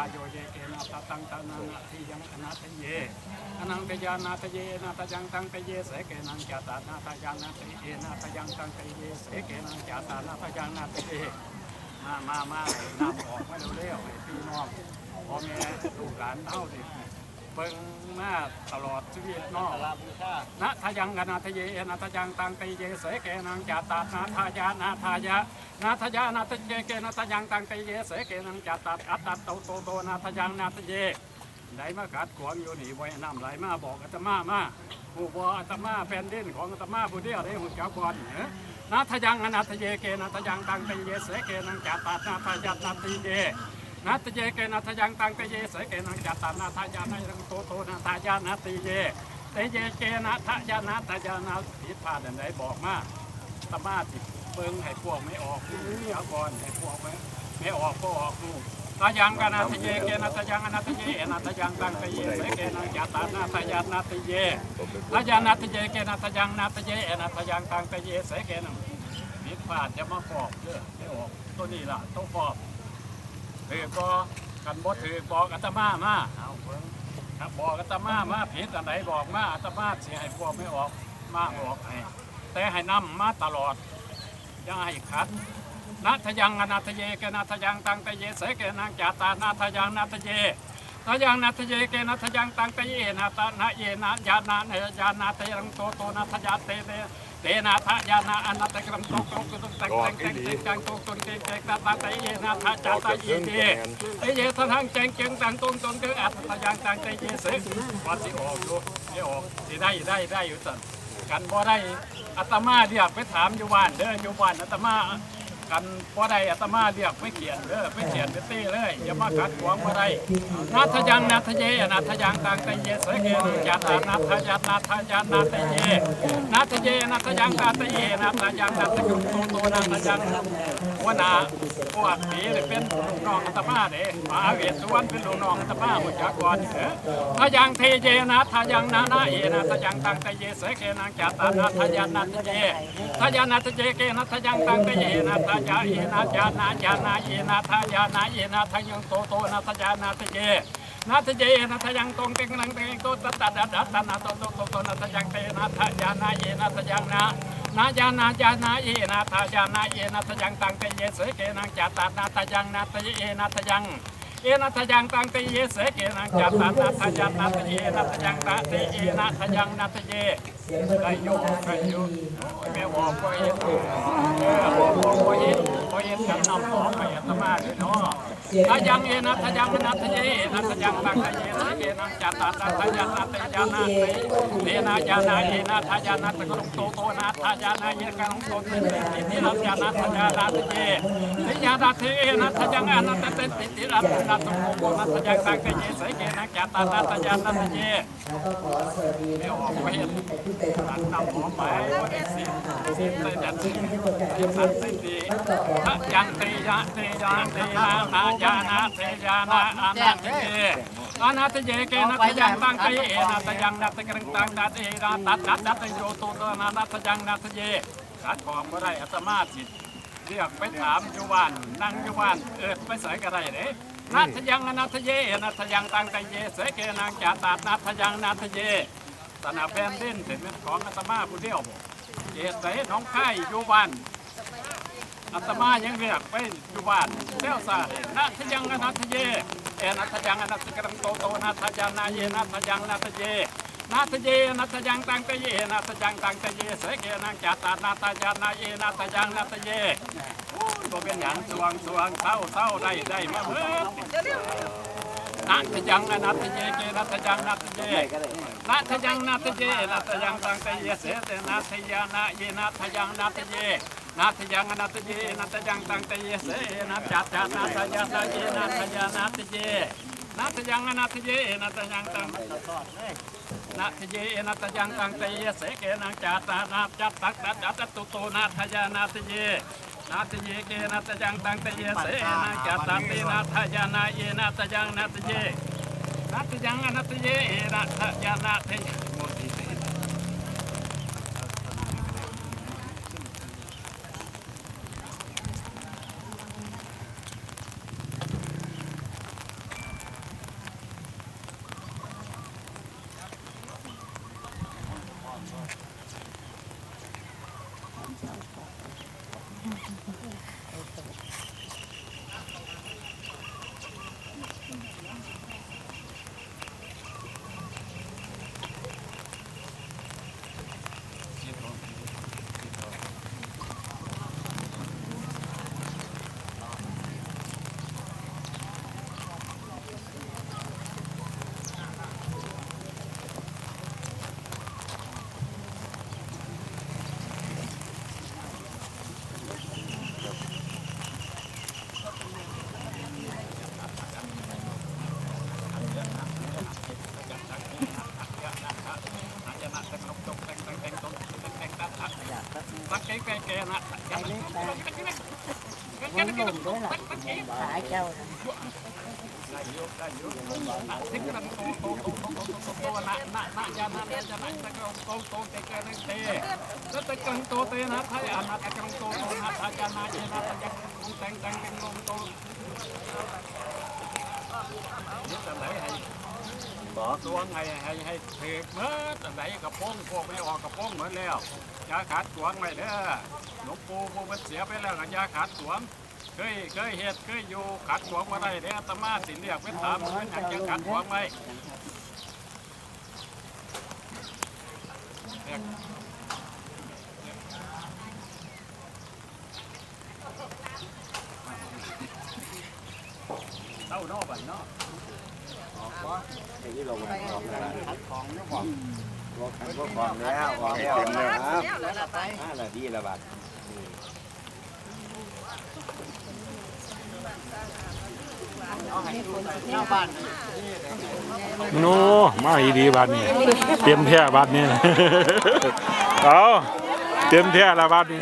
าโยเยเกนาตตังตะนานาทิยังอนาตเยอนังตยานาตเยนาตยังตังตเยเสเกนังจาตานาตยานาตเยนาตยังตังตเยเสเกนังจาตานาตยังนาตเยมามามาให้นำออกมาเร็วๆให้พี่น้องพ่อแม่ลูกหลานเท่าดิ เบิ่งมาตลอดชีวิตเน้องลาบูชานาทยังกนาทเยนาทยังตังตเยเสเกนังจาตานาทายานาทายะนาทายานาทเยเกนาทยังตังตเยเสเกนังจาตาอัตตาโตโตโตนาทายังนาทเยไหลมากัดขวางอยู่นี่ไว้น้ำไหลมาบอกอาตมามาผู้บออาตมาแผ่นดินของอาตมาผู้เดียวได้หุ่นจักบอลเนี่ยนาทยังอนาทเยเกนาทยังตังตเยเสเกนังจาตานาทายานาทเย นาตเยเกนาทยังตังตเยเสเกนังจัตตานาทายานายังโตโตนาทายานาติเยเตเยเกนาทายานาทายานาผิพลาดอันใดบอกมาตมาติเบิ่งให้พวกไม่ออกเดี๋ยวก่อนให้พวกไม่ไม่ออกก็ออกลูกทายังกนาทเยเกนาทยังนาทเยนาทยังตังตเยเสเกนังจัตตานาทายานาติเยทายานาทเยเกนาทยังนาทเยนาทยังตังตเยเสเกนังผิพลาดจะมาฟอกเด้อไม่ออกตัวนี้ล่ะตัวฟอก ถือก็กันบ่ถือบอกอาตมามาเอาเพิ่งถ้าบอกอาตมามาผิดอันไหนบอกมาอาตมาเสิให้พวกไม่ออกมาออกให้แต่ให้นำมาตลอดอย่าให้ขัดนาทยังอนาทเยเกนาทยังตังตเยเสเกนังจาตานาทยังนาทเยทยังนาทเยเกนาทยังตังตเยนาตานาเยนาญานาเนยานาเตรังโตโตนาทยาเตเต เตนาทยานาอนาตกรังโตโตกุตุตังแตังตังตังตังโตตุนเตเตตาตาตเยนาทจาตาเยเตไอ้เยททางแจงเจงตังตรงตรงเกออัตตะยังตังใจเยเสกวัดสิออกอยู่ไม่ออกสิได้ได้ได้อยู่สันกันบ่ได้อาตมาเดียกไปถามอยู่บ้านเด้ออยู่บ้านอาตมา กันพอใดอาตมาเรียกไม่เขียนเด้อไปเขียนไปเต้เลยอย่ามาขัดขวางบ่ได้นาทยังนาทเยนาทยังตังใจเยเสกจัตานาทยานาทยานาทเยนาทเยนาทยังตาตเยนาทยังนาทยุโตโตนาทยัง วนาพวกนี้เป็นลูกน้องอาตมาเด้มหาเวสสุวรรณเป็นลูกน้องอาตมาหมดจากก่อนเด้อทยังเทเยนะทยังนานาเยนะทยังตังตเยเสเกนังจัตตานาทยานาทเยทยานาทเยเกนะทยังตังตเยนะทยาเยนะจานาจานาเยนะทยานาเยนะทยังโตโตนะทยานาทเยนาทเยนะทยังตรงเต็งนังเต็งโตตัตตะดัดดัดนาโตโตโตโตนะทยังเตนะทยานาเยนะทยังนา นาจานาจานาเยนาทายานาเยนาทยังตังเตเยเสเกนังจัตตานาทยังนาทยเยนาทยังเอนาทยังตังเตเยเสเกนังจัตตานาทยังนาทยเยนาทยังตาเตเยนาทยังนาทเยได้โยได้โยแม่บอกก็เอ็นเออบอกก็เอ็นก็เอ็นกันนำของไปอัตมาเลยเนาะ ทายังเอนาทายังนาทเยนาทายังตังเตเยเสเกนังจัตตานาทายังนาทยานาเตเตนาจานาเยนาทายานาตะกรุงโตโตนาทายานาเยกังโตเตติติรัญญานาทยานาทเยติยานาเทนาทายังอนาตเตติติรัญนาตโมโมนาทายังตังเตยเสเกนังจัตตานาทายานาทเยแล้วก็ขอสวัสดีทุกท่านที่ขึ้นไปตันบุญนำหอมไปวันที่สิสิบเลยจัดสิบให้คนกับสิเพื่บอนสันสิบดีทะยังเตยะเตยะเตยะนาญานาเตยะนาอานาเตเยอานาเตเยเกนาทยังตังเตเยนาทยังนาตกรังตังนาเตยนาตัดตัดตัดโยตโตนานาทยังนาทเยขัดของบ่ได้อัตมาสิเรียกไปถามยู่บ้านนั่งยู่บ้านเอิดไปใส่ก็ได้เด้นาทยังนาทเยนาทยังตังเตเยเสเกนังจาตานาทยังนาทเยสนาแฟนเล่นเป็นเป็นของอาตมาผู้เดียวเจตใส่น้องไข่ยู่บ้าน อาตมายังเรียกไปอยู่บ้านเจ้าสานัทยังอนัทเยเอนัทยังอนัทกรังโตโตนัทยานาเยนัทยังนัทเยนาทเยนัทยังตังตเยนัทยังตังตเยเสกนังจัตตานาทยานาเยนัทยังนัทเยโอ้ยบ่เป็นหยังสว่างสว่างเศร้าเศร้าได้ได้มาเบิดนัทยังนัทเยเกนัทยังนัทเยนาทยังนาทเยนาทยังตังเตเยเสตนาทยานาเยนาทยังนาทเย นาทยังนาทเยนาทยังตังเตเยเสนาจัตตานาทยานาเยนาทยานาทเยนาทยังนาทเยนาทยังตังนาทเยนาทยังตังเตเยเสเกนังจัตตานาจัตตักตัดตัตตุโตนาทยานาทเยนาทเยเกนาทยังตังเตเยเสนาจัตตาเตนาทยานาเยนาทยังนาทเยนัตยังนัตเยนะทยานะเทโมติเต ไปเลยตาวนลมด้วยล่ะขาเจ้าน่ะทิ้งกันโตโตโตโตโตโตโตนะนะนะยานะนะยานะตะกงโตโตเกเกนึงเตแล้วตะกังโตเตนะไทยอานะ บอกตัวไงให้ให้ถือเมื่อแต่ไหนกระโปงพวกไม่ออกกระโปงเหมือนแล้วยาขาดสวงไว้เด้อหลวงปู่ผู้มันเสียไปแล้วกับยาขาดสวงเคยเคยเฮ็ดเคยอยู่ขัดขวงมาได้เด้อตมาสิเรียกไปถามมันอยากจะขัดขวงไหมเต้านอกบันเนาะที่ลงมาพร้อมแล้วขัดของแล้วบอก บอกพร้อมแล้วพร้อมแล้วเต็มแล้วครับห้านาทีละบาทโน่มาอีดีบัดนี้เตรียมแท้บัดนี้เอาเตรียมแท้ละบัดนี้